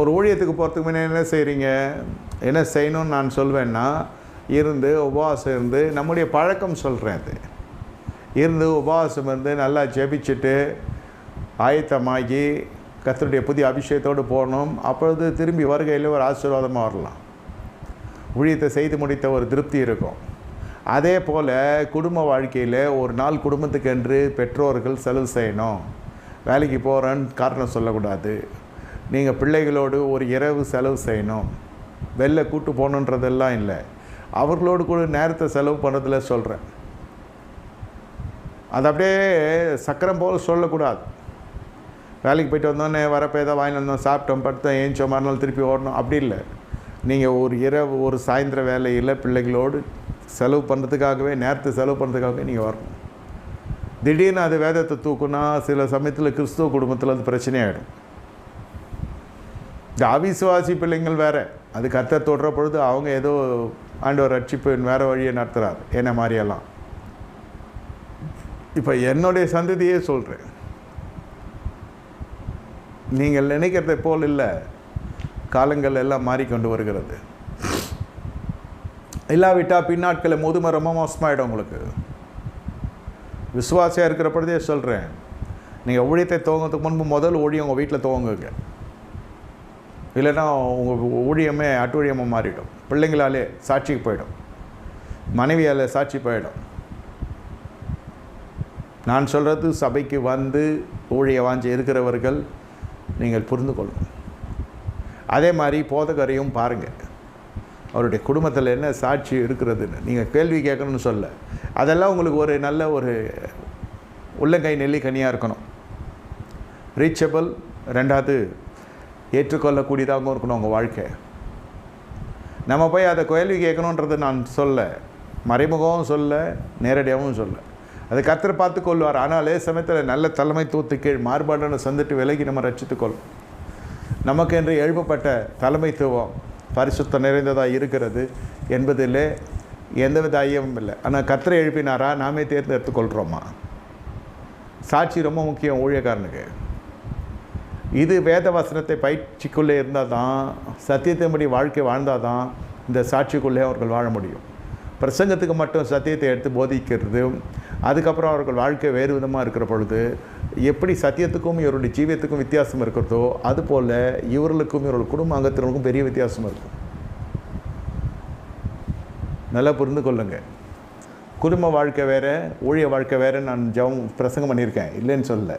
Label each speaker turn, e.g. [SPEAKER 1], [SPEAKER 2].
[SPEAKER 1] ஒரு ஊழியத்துக்கு போகிறதுக்கு முன்னே என்ன செய்கிறீங்க என்ன செய்யணும்னு நான் சொல்வேன்னா இருந்து உபவாசம் இருந்து நம்முடைய பழக்கம் சொல்கிறேன் அது. இருந்து உபவாசம் இருந்து நல்லா ஜெபிச்சுட்டு ஆயத்தமாகி கத்தருடைய புதிய அபிஷேகத்தோடு போகணும் அப்பொழுது திரும்பி வருகையில் ஒரு ஆசீர்வாதமாக வரலாம். ஊழியத்தை செய்து முடித்த ஒரு திருப்தி இருக்கும். அதே போல் குடும்ப வாழ்க்கையில் ஒரு நாள் குடும்பத்துக்கு என்று பெற்றோர்கள் செலவு செய்யணும். வேலைக்கு போகிறேன்னு காரணம் சொல்லக்கூடாது. நீங்கள் பிள்ளைகளோடு ஒரு இரவு செலவு செய்யணும். வெளில கூட்டு போகணுன்றதெல்லாம் இல்லை. அவர்களோடு கூட நேரத்தை செலவு பண்ணுறதுல சொல்கிறேன் அது அப்படியே சக்கரம் போல் சொல்லக்கூடாது. வேலைக்கு போயிட்டு வந்தோடனே வரப்போ ஏதோ வாங்கி வந்தோம் சாப்பிட்டோம் படுத்தோம் ஏஞ்சோம் மறுநாள் திருப்பி ஓடணும். அப்படி இல்லை. நீங்கள் ஒரு இரவு ஒரு சாயந்தர வேலையில் பிள்ளைகளோடு செலவு பண்ணுறதுக்காகவே நேரத்தை செலவு பண்ணுறதுக்காகவே நீங்கள் வரணும். திடீர்னு அது வேதத்தை தூக்குனா சில சமயத்தில் கிறிஸ்துவ குடும்பத்தில் அது பிரச்சனையாகிடும் இந்த அவிசுவாசி பிள்ளைங்கள் வேறு. அது கத்தை தொடுற பொழுது அவங்க ஏதோ ஆண்டவர் ரட்சிப்பு வேறு வழியை நடத்துகிறார் என்ன மாதிரியெல்லாம் இப்போ என்னுடைய சந்ததியே சொல்கிறேன் நீங்கள் நினைக்கிறதை போல் இல்லை. காலங்கள் எல்லாம் மாறிக்கொண்டு வருகிறது. இல்லாவிட்டால் பின்னாட்களில் முதுமை ரொம்ப மோசமாயிடும் உங்களுக்கு. விசுவாசியாக இருக்கிற பொழுதே சொல்கிறேன் நீங்கள் ஊழியத்தை துவங்கிறதுக்கு முன்பு முதல் ஊழியம் உங்கள் வீட்டில் துவங்குங்க. இல்லைன்னா உங்கள் ஊழியமே அட்டூழியமாக மாறிடும். பிள்ளைங்களாலே சாட்சிக்கு போயிடும். மனைவியால் சாட்சி போயிடும். நான் சொல்கிறது சபைக்கு வந்து ஊழிய வாஞ்சி இருக்கிறவர்கள் நீங்கள் புரிந்து கொள்ளணும் அதே மாதிரி போதகரையும் பாருங்கள் அவருடைய குடும்பத்தில் என்ன சாட்சி இருக்கிறதுன்னு நீங்கள் கேள்வி கேட்கணும்னு சொல்ல. அதெல்லாம் உங்களுக்கு ஒரு நல்ல ஒரு உள்ளங்கை நெல்லிக்கனியாக இருக்கணும். ரீச்சபிள் ரெண்டாவது ஏற்றுக்கொள்ளக்கூடியதாகவும் இருக்கணும் உங்கள் வாழ்க்கை. நம்ம போய் அதை கேள்வி கேட்கணுன்றது நான் சொல்ல மறைமுகமும் சொல்ல நேரடியாகவும் சொல்ல. அதை கத்தர் பார்த்து கொள்வார். ஆனால் அதே சமயத்தில் நல்ல தலைமை தூத்து கீழ் மாறுபாடான சந்திட்டு விலகி நம்ம ரச்சித்துக்கொள்ளும் நமக்கு என்று எழுப்பப்பட்ட தலைமைத்துவம் பரிசுத்தம் நிறைந்ததாக இருக்கிறது என்பதில் எந்தவித ஐயமும் இல்லை. ஆனால் கத்தரை எழுப்பினாரா? நாமே தேர்ந்தெடுத்துக் கொள்கிறோமா சாட்சி ரொம்ப முக்கியம் ஊழியக்காரனுக்கு. இது வேத வசனத்தை பயிற்சிக்குள்ளே இருந்தால் தான் சத்தியத்தின்படி வாழ்க்கை வாழ்ந்தால் தான் இந்த சாட்சிக்குள்ளே அவர்கள் வாழ முடியும். பிரசங்கத்துக்கு மட்டும் சத்தியத்தை எடுத்து போதிக்கிறது அதுக்கப்புறம் அவர்கள் வாழ்க்கை வேறு விதமாக இருக்கிற பொழுது எப்படி சத்தியத்துக்கும் இவருடைய ஜீவியத்துக்கும் வித்தியாசம் இருக்கிறதோ அதுபோல் இவர்களுக்கும் இவர்கள் குடும்ப அங்கத்தினருக்கும் பெரிய வித்தியாசம் இருக்கும். நல்லா புரிந்து கொள்ளுங்க. குடும்ப வாழ்க்கை வேறு ஊழிய வாழ்க்கை வேறு நான் ஜெபம் பிரசங்கம் பண்ணியிருக்கேன் இல்லைன்னு சொல்லலை.